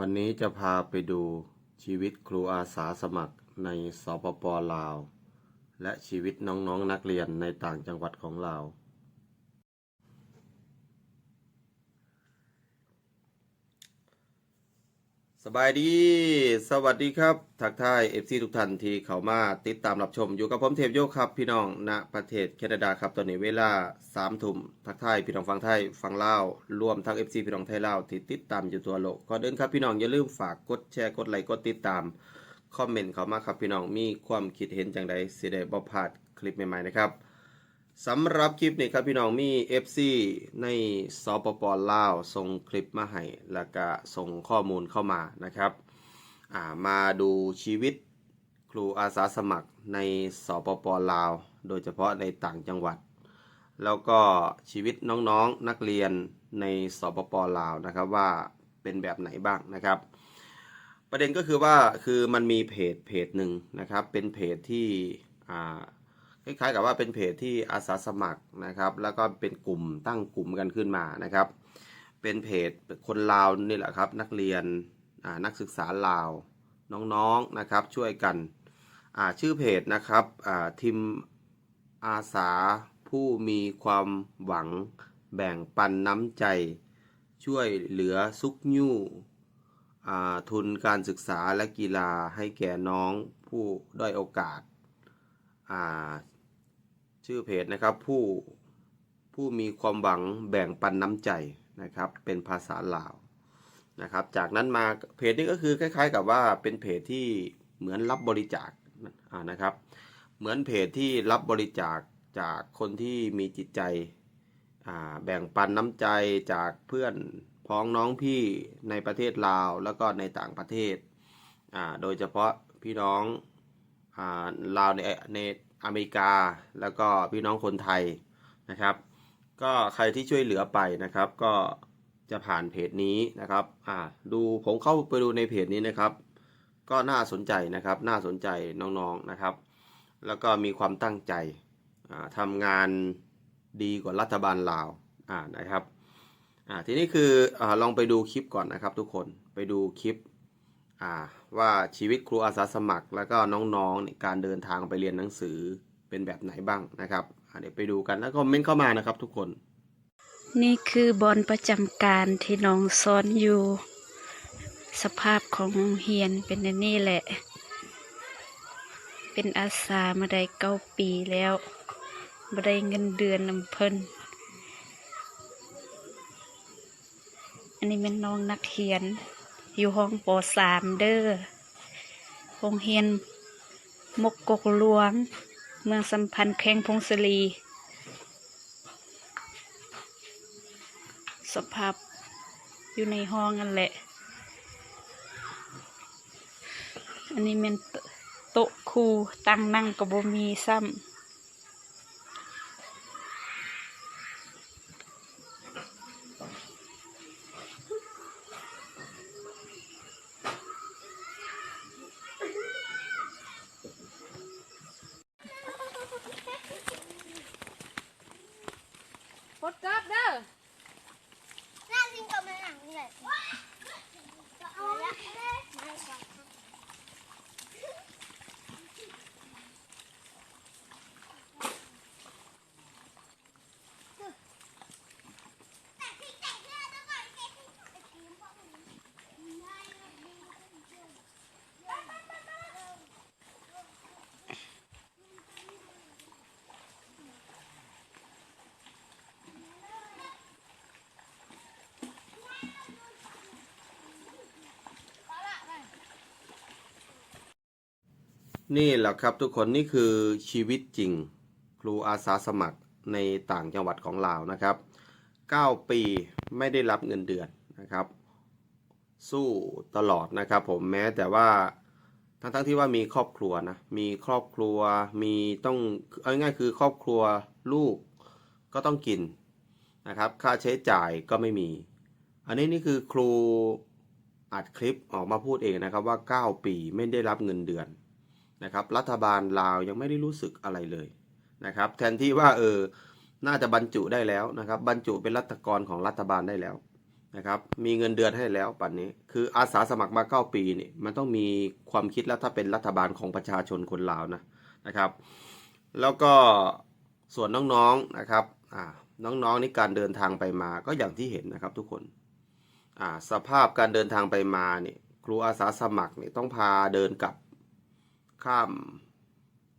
วันนี้จะพาไปดูชีวิตครูอาสาสมัครในสปปลาว และชีวิตน้องๆนนักเรียนในต่างจังหวัดของเรา สบายดี สวัสดีครับ ทักทายเอฟซีทุกท่านที่เข้ามาติดตามรับชมอยู่กับผมเทพโยกครับ พี่น้องณประเทศแคนาดาครับตอนนี้เวลาสามทุ่มทักทายพี่น้องฟังไทยฟังเล่ารวมทั้งเอฟซีพี่น้องไทยเล่าที่ติดตามอยู่ทั่วโลกก็เดินครับพี่น้องอย่าลืมฝากกดแชร์กดไลค์กดติดตามคอมเมนต์เข้ามาครับพี่น้องมีความคิดเห็นจังใดสิได้บ่พลาดคลิปใหม่ๆนะครับ สำหรับคลิปนี้ครับพี่น้องมี FC ในสปปลาวส่งคลิปมาให้แล้วก็ส่งข้อมูลเข้ามานะครับามาดูชีวิตครูอาสาสมัครในสปปลาว โดยเฉพาะในต่างจังหวัด แล้วก็ชีวิตน้องๆนนักเรียนในสปปลาวนะครับว่าเป็นแบบไหนบ้างนะครับ ประเด็นก็คือว่าคือมันมีเพจเพจหนึ่งนะครับเป็นเพจที่อ่า คล้ายๆกับว่าเป็นเพจที่อาสาสมัครนะครับ แล้วก็เป็นกลุ่มตั้งกลุ่มกันขึ้นมานะครับ เป็นเพจคนลาวนี่แหละครับ นักเรียนนักศึกษาลาวน้องๆนะครับ ช่วยกันชื่อเพจนะครับทีมอาสาผู้มีความหวังแบ่งปันน้ำใจ ช่วยเหลือซุกยู่ทุนการศึกษาและกีฬาให้แก่น้องผู้ด้อยโอกาสา ชื่อเพจนะครับผู้ผู้มีความหวังแบ่งปันน้ำใจนะครับ เป็นภาษาลาวนะครับ จากนั้นมาเพจนี้ก็คือคล้าย ๆ กับว่าเป็นเพจที่เหมือนรับบริจาคนะครับ เหมือนเพจที่รับบริจาคจากคนที่มีจิตใจแบ่งปันน้ำใจจากเพื่อนพ้องน้องพี่ในประเทศลาวแล้วก็ในต่างประเทศ โดยเฉพาะพี่น้องอลาวในใน อเมริกา แล้วก็พี่น้องคนไทยนะครับ ก็ใครที่ช่วยเหลือไปนะครับ ก็จะผ่านเพจนี้นะครับอ่าดูผมเข้าไปดูในเพจนี้นะครับ ก็น่าสนใจนะครับ น่าสนใจน้องๆนะครับ แล้วก็มีความตั้งใจอ่าทำงานดีกว่ารัฐบาลลาวอ่านะครับอ่าทีนี้คืออาลองไปดูคลิปก่อนนะครับทุกคนไปดูคลิปอ่า ว่าชีวิตครูอาสาสมัคร แล้วก็น้องๆในการเดินทางไปเรียนหนังสือเป็นแบบไหนบ้างนะครับเดี๋ยวไปดูกันแล้วก็คอมเมนต์เข้ามานะครับทุกคน นี่คือบอลประจำการที่น้องซ้อนอยู่ สภาพของโรงเรียนเป็นอันนี่แหละ เป็นอาสามาได้เก้าปีแล้วมาได้เงินเดือนนำเพิ่นอันนี้เป็นน้องนักเรียน อยู่ห้องปสามเด้อโรงเรียนมกกกหลวง เมืองสัมพันธ์แข้งพงศลีสภาพอยู่ในห้องนั่นแหละ อันนี้เป็นโต๊ะครูตั้งนั่งกับบมีซ้ำพดกลับเด้อ น่าจริงกับมันหนังนี่แหละเอาละไม่ก่อน นี่แหละครับทุกคนนี่คือชีวิตจริง ครูอาสาสมัครในต่างจังหวัดของลาวนะครับ 9 ปีไม่ได้รับเงินเดือนนะครับ สู้ตลอดนะครับ ผมแม้แต่ว่าทั้งทั้งที่ว่ามีครอบครัวนะมีครอบครัวมีต้องเอาง่ายคือครอบครัวลูกก็ต้องกินนะครับ ค่าใช้จ่ายก็ไม่มี อันนี้นี่คือครูอัดคลิปออกมาพูดเองนะครับว่า 9 ปีไม่ได้รับเงินเดือน นะครับรัฐบาลลาวยังไม่ได้รู้สึกอะไรเลยนะครับ แทนที่ว่าเออน่าจะบรรจุได้แล้วนะครับ บรรจุเป็นรัฐกรของรัฐบาลได้แล้วนะครับ มีเงินเดือนให้แล้วปัจนนี้คืออาสาสมัครมาเก้าปีนี่มันต้องมีความคิดแล้วถ้าเป็นรัฐบาลของประชาชนคนลาวนะนะครับ แล้วก็ส่วนน้องๆนะครับอ่าน้องๆนี่การเดินทางไปมาก็อย่างที่เห็นนะครับทุกคนอ่าสภาพการเดินทางไปมาเนี่ยครูอาสาสมัครเนี่ยต้องพาเดินกลับ ข้าม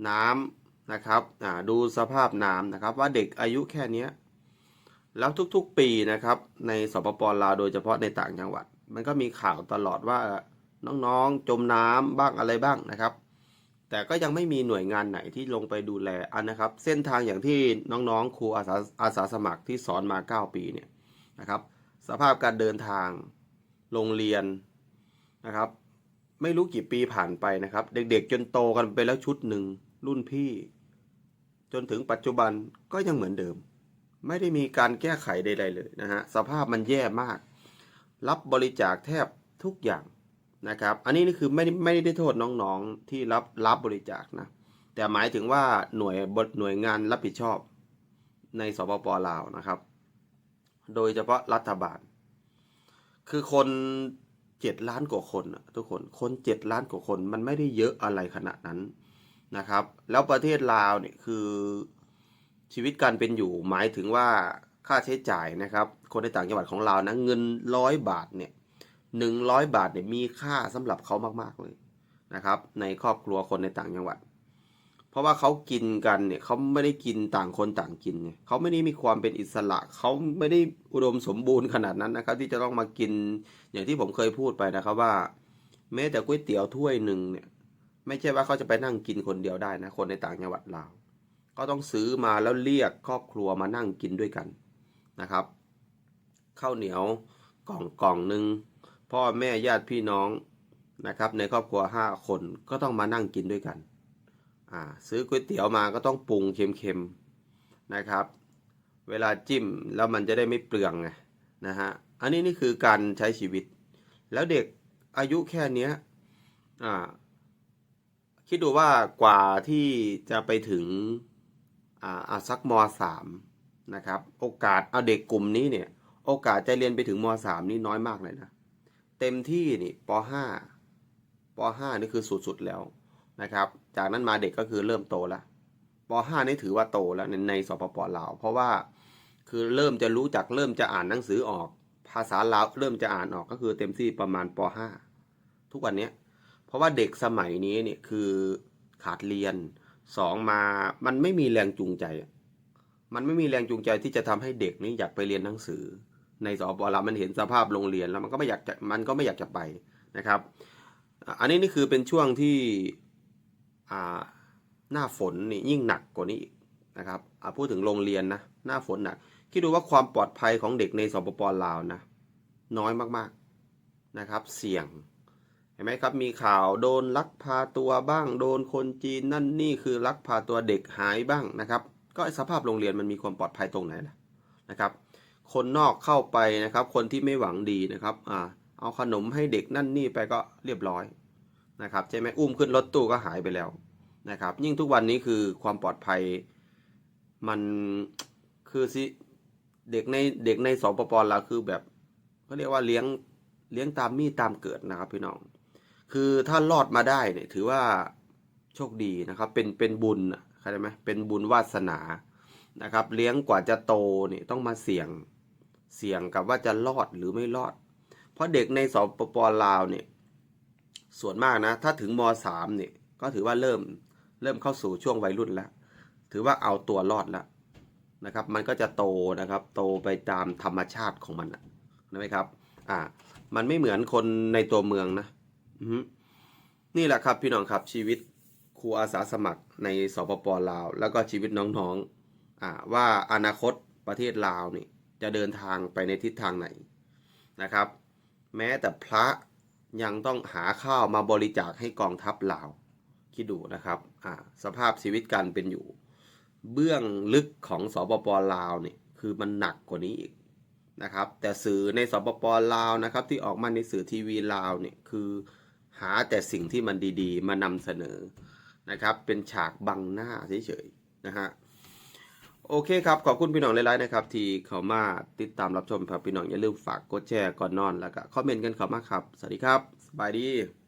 น้ำนะครับอ่าดูสภาพน้ำนะครับ ว่าเด็กอายุแค่เนี้ยแล้วทุกๆปีนะครับในสปปลาวโดยเฉพาะในต่างจังหวัด มันก็มีข่าวตลอดว่าน้องๆจมน้ำบ้างอะไรบ้างนะครับ แต่ก็ยังไม่มีหน่วยงานไหนที่ลงไปดูแลอันนะครับ เส้นทางอย่างที่น้องๆครูอาสาอาสาสมัครที่สอนมา 9 ปีเนี่ยนะครับ สภาพการเดินทางโรงเรียนนะครับ ไม่รู้กี่ปีผ่านไปนะครับ เด็กๆ จนโตกันไปแล้วชุดหนึ่งรุ่นพี่ จนถึงปัจจุบันก็ยังเหมือนเดิม ไม่ได้มีการแก้ไขใด ๆ เลยนะฮะสภาพมันแย่มาก รับบริจาคแทบทุกอย่างนะครับ อันนี้นี่คือไม่ได้ไม่ได้โทษน้องๆที่รับรับบริจาคนะแต่หมายถึงว่าหน่วยบหน่วยงานรับผิดชอบในสปปลาวนะครับ โดยเฉพาะรัฐบาล คือคน เจ็ดล้านกว่าคนทุกคนคนเจ็ดล้านกว่าคนมันไม่ได้เยอะอะไรขนาดนั้นนะครับ แล้วประเทศลาวเนี่ยคือชีวิตการเป็นอยู่หมายถึงว่าค่าใช้จ่ายนะครับ คนในต่างจังหวัดของเรานะเงินร้อยบาทเนี่ยหนึ่งร้อยบาทเนี่ยมีค่าสำหรับเขามาก ๆเลยนะครับ ในครอบครัวคนในต่างจังหวัด เพราะว่าเขากินกันเนี่ยเขาไม่ได้กินต่างคนต่างกินเนี่ยเขาไม่ได้มีความเป็นอิสระเขาไม่ได้อุดมสมบูรณ์ขนาดนั้นนะครับ ที่จะต้องมากินอย่างที่ผมเคยพูดไปนะครับว่า แม้แต่ก๋วยเตี๋ยวถ้วยหนึ่งเนี่ย ไม่ใช่ว่าเขาจะไปนั่งกินคนเดียวได้นะ คนในต่างจังหวัดลาวก็ต้องซื้อมาแล้วเรียกครอบครัวมานั่งกินด้วยกันนะครับข้าวเหนียวกล่องกล่องหนึ่งพ่อแม่ญาติพี่น้องนะครับ ในครอบครัวห้าคนก็ต้องมานั่งกินด้วยกัน อ่าซื้อก๋วยเตี๋ยวมาก็ต้องปรุงเค็มๆนะครับ เวลาจิ้มแล้วมันจะได้ไม่เปลืองไงนะฮะอันนี้นี่คือการใช้ชีวิต แล้วเด็กอายุแค่เนี้ยอ่าคิดดูว่ากว่าที่จะไปถึงอ่าอาสักมสามนะครับ โอกาสเอาเด็กกลุ่มนี้เนี่ย โอกาสจะเรียนไปถึงมสามนี่น้อยมากเลยนะ เต็มที่นี่ป .5 ป .5 นี่คือสุดๆแล้ว นะครับ จากนั้นมาเด็กก็คือเริ่มโตแล้วป .5 นี่ถือว่าโตแล้วในในสปปลาว เพราะว่าคือเริ่มจะรู้จักเริ่มจะอ่านหนังสือออก ภาษาลาวเริ่มจะอ่านออกก็คือเต็มที่ประมาณป .5 ทุกวันนี้เพราะว่าเด็กสมัยนี้เนี่ยคือขาดเรียนสองมามันไม่มีแรงจูงใจ มันไม่มีแรงจูงใจที่จะทำให้เด็กนี่อยากไปเรียนหนังสือ ในสปลาวมันเห็นสภาพโรงเรียนแล้วมันก็ไม่อยากจะมันก็ไม่อยากจะไปนะครับ อันนี้นี่คือเป็นช่วงที่ หน้าฝนนี่ยิ่งหนักกว่านี้อีกนะครับอะพูดถึงโรงเรียนนะหน้าฝนหนักคิดดูว่าความปลอดภัยของเด็กในสปปลาวนะน้อยมากๆนะครับ เสี่ยงเห็นไหมครับมีข่าวโดนลักพาตัวบ้าง โดนคนจีนนั่นนี่คือลักพาตัวเด็กหายบ้างนะครับ ก็สภาพโรงเรียนมันมีความปลอดภัยตรงไหนล่ะนะครับ คนนอกเข้าไปนะครับ คนที่ไม่หวังดีนะครับอ่าเอาขนมให้เด็กนั่นนี่ไปก็เรียบร้อย นะครับใช่ไหมอุ้มขึ้นรถตู้ก็หายไปแล้วนะครับ ยิ่งทุกวันนี้คือความปลอดภัยมันคือสิเด็กในเด็กในสปปลาวคือแบบเขาเรียกว่าเลี้ยงเลี้ยงตามมีตามเกิดนะครับพี่น้อง คือถ้ารอดมาได้เนี่ยถือว่าโชคดีนะครับ เป็นเป็นบุญอะเข้าใจไหมเป็นบุญวาสนานะครับ เลี้ยงกว่าจะโตเนี่ยต้องมาเสี่ยงเสี่ยงกับว่าจะรอดหรือไม่รอด เพราะเด็กในสปปลาวเนี่ย ส่วนมากนะ ถ้าถึงมสามเนี่ยก็ถือว่าเริ่มเริ่มเข้าสู่ช่วงวัยรุ่นแล้ว ถือว่าเอาตัวรอดแล้วนะครับ มันก็จะโตนะครับ โตไปตามธรรมชาติของมันนะไหมครับ อ่า มันไม่เหมือนคนในตัวเมืองนะนี่แหละครับพี่น้องครับชีวิตครูอาสาสมัครในสปปลาว แล้วก็ชีวิตน้องๆอ่าว่าอนาคตประเทศลาวนี่จะเดินทางไปในทิศทางไหนนะครับ แม้แต่พระ ยังต้องหาข้าวมาบริจาคให้กองทัพลาวคิดดูนะครับสภาพชีวิตการเป็นอยู่ เบื้องลึกของสปปลาวเนี่ยคือมันหนักกว่านี้อีกนะครับ แต่สื่อในสปปลาวนะครับ ที่ออกมาในสื่อทีวีลาวเนี่ยคือหาแต่สิ่งที่มันดีๆ มานำเสนอนะครับ เป็นฉากบังหน้าเฉยๆนะฮะ โอเคครับ ขอบคุณพี่น้องหลายๆนะครับ ที่เข้ามาติดตามรับชมครับพี่น้องอย่าลืมฝากกดแชร์ก่อนนอนแล้วก็คอมเมนต์กันเข้ามาครับ สวัสดีครับ สบายดี